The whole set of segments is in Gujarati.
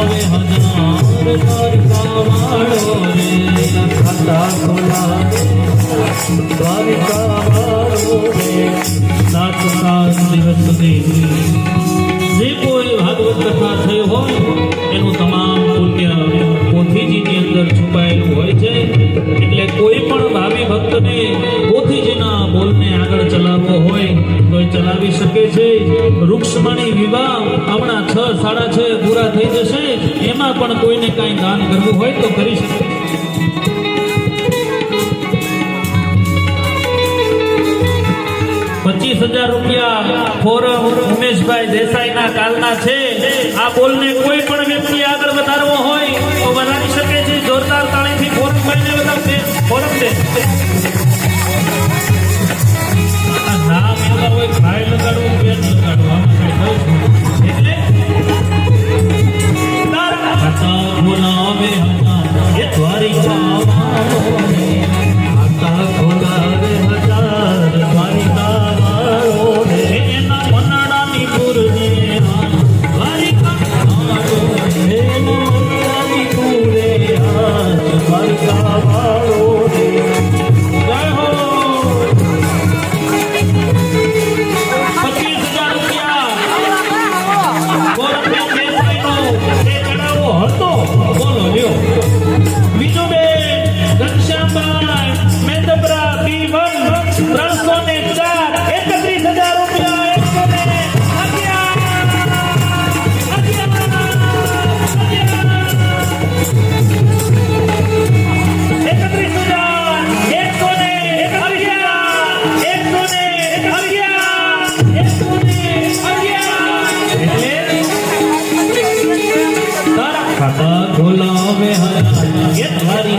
હજાર દ્વારકાવાળો સાત સાત દિવસ સુધી જે કોઈ ભાગવત કથા થઈ હોય એનું વૃક્ષમણી વિવાહ હમણાં છ, સાડા છ પૂરા થઈ જશે. એમાં પણ કોઈને કાંઈ દાન કરવું હોય તો કરી શકે. પચીસ હજાર રૂપિયા ફોરમ ઉમેશભાઈ દેસાઈના કાલના છે. આ બોલને કોઈ પણ વ્યક્તિ આગળ વધારવો હોય તો વધારી શકે છે. જોરદાર તાળીથી ફોરમભાઈને વધારશે. ફોરમ છે. એ દ્વારી જાવા में हमारी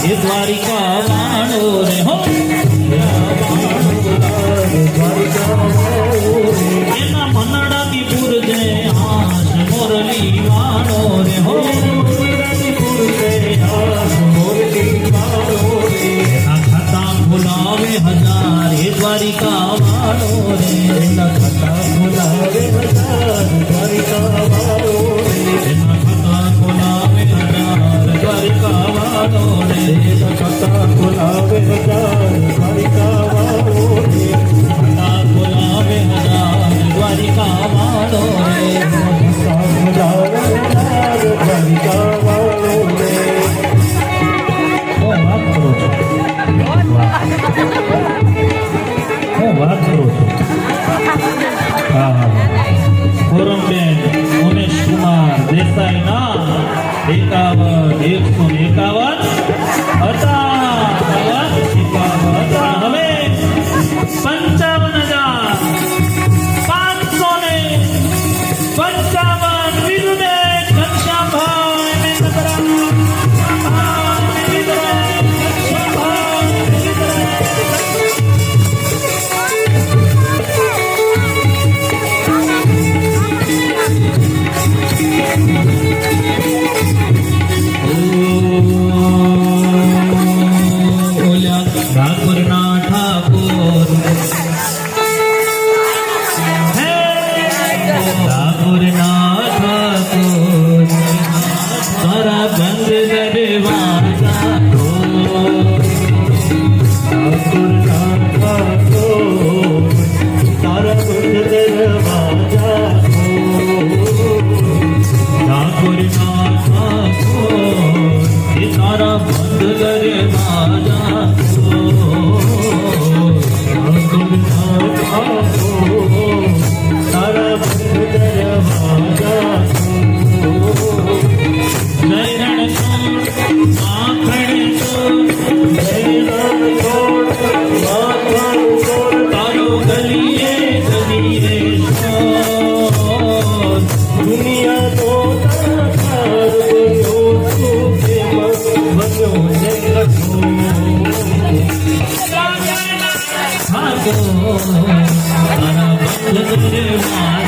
દ્વારિકા વાણો રે Look at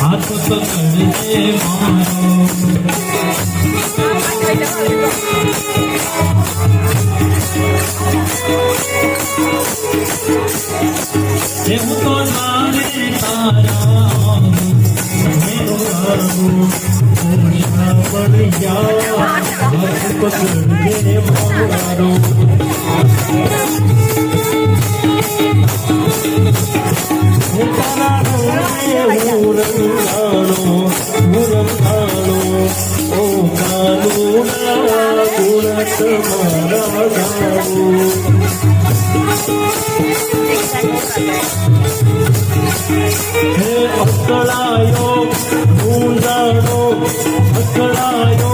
हाथ पकड़ के मारा જેવું તો તારે તારા મેરો આવું પૂર્ણિમા પડ્યા હાથ પકડે મારો તારા રોને હું રંગાણો હું રંગાણો ઓ કાનુના ગુણ તમારા ગાણો હે અકળાયો ભૂંડાનો અકળાયો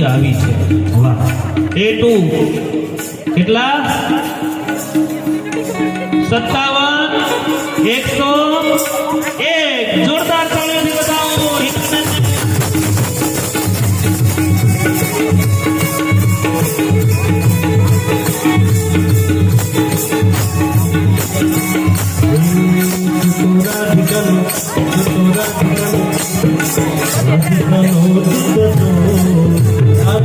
રાજુભાઈની આવી છે. A two. કેટલા? સત્તાવન. એકસો એક. જોરદાર તાળીઓથી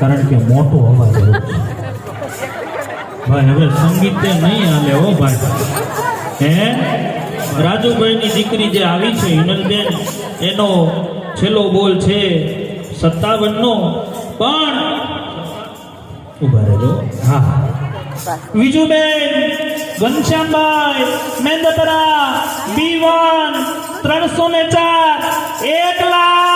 કારણ કે મોટો અવાજ ભાઈ, હવે સંગીત નહીં હાલે હો ભાઈ. હે? રાજુભાઈની દીકરી જે આવી છે, હિનલબેન, એનો છેલ્લો બોલ છે સત્તાવનનો. પણ ઊભા રહેજો. હા વિજુબેન, ઘનશ્યામભાઈ મેંદપરા બી વન, ત્રણસો ને ચાર, એક લાખ.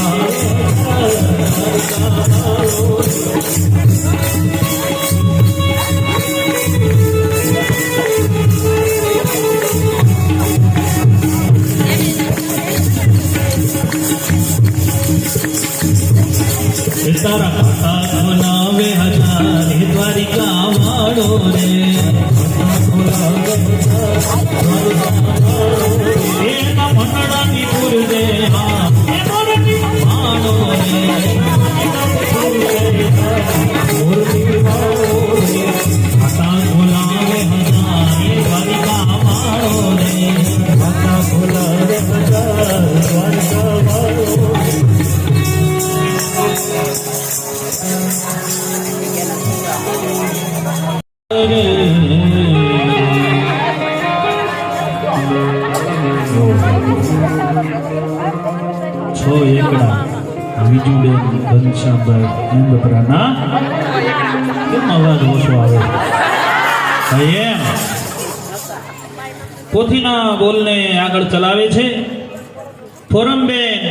કાવાળો એમ પોથીના બોલને આગળ ચલાવે છે. ફોરમબેન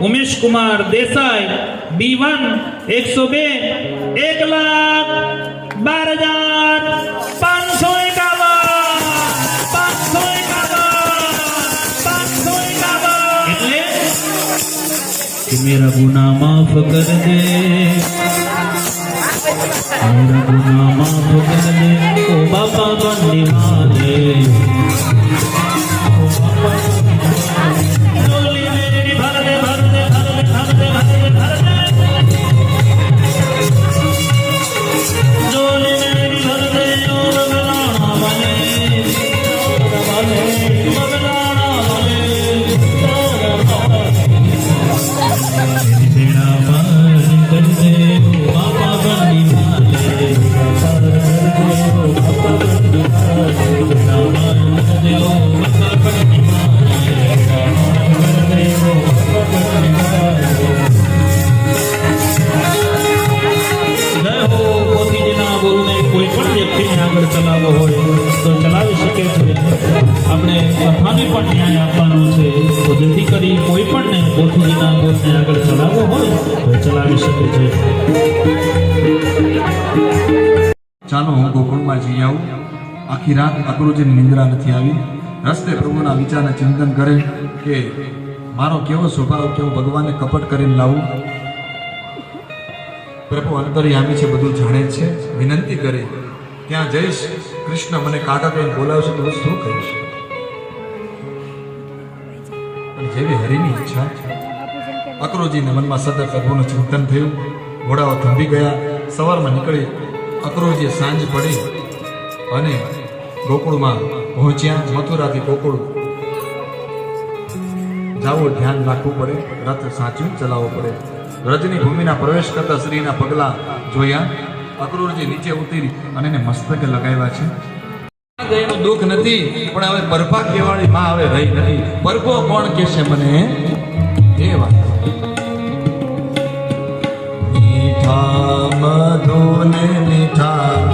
ઉમેશ કુમાર દેસાઈ, બી વન, એકસો બે, એક લાખ, બાર હજાર, પાંચસો એકાવન એટલે મેરા ગુના માફ કર દે. বাবা বন্দে মা ચાલો હું ગોકુળમાં જઈ આવું. આખી રાત અક્રુજીની નિંદ્રા નથી આવી. રસ્તે પ્રભુના વિચારને ચિંતન કરે કે મારો કેવો સ્વભાવ, કેવો ભગવાનને કપટ કરીને લાવું. પ્રભુ અંતરયામી છે, બધું જાણે છે. વિનંતી કરે, ત્યાં જઈશ. કૃષ્ણ મને કાકા કહીને બોલાવશે તો હું શું કરીશ? પણ જેવી હરિની ઈચ્છા, અક્રોજીના મનમાં સતત પ્રભુનું ચિંતન થયું. ઘોડાઓ થંભી ગયા. સવારમાં નીકળી અક્રોજીએ સાંજ પડી અને ગોકુળમાં પહોંચ્યા. મથુરાથી ગોકુળ જાવું ધ્યાન રાખવું પડે, રથ સાચું ચલાવવો પડે. વ્રજની ભૂમિના પ્રવેશ કરતા શ્રીના પગલા જોયા. અક્રૂરજી નીચે ઉતરી અને એને મસ્તકે લગાવ્યા છે. દુઃખ નથી, પણ હવે પરફા કેવાળી માં હવે રહી નથી. પરફો કોણ કહેશે મને? એ વાત. મીઠા મધુને મીઠા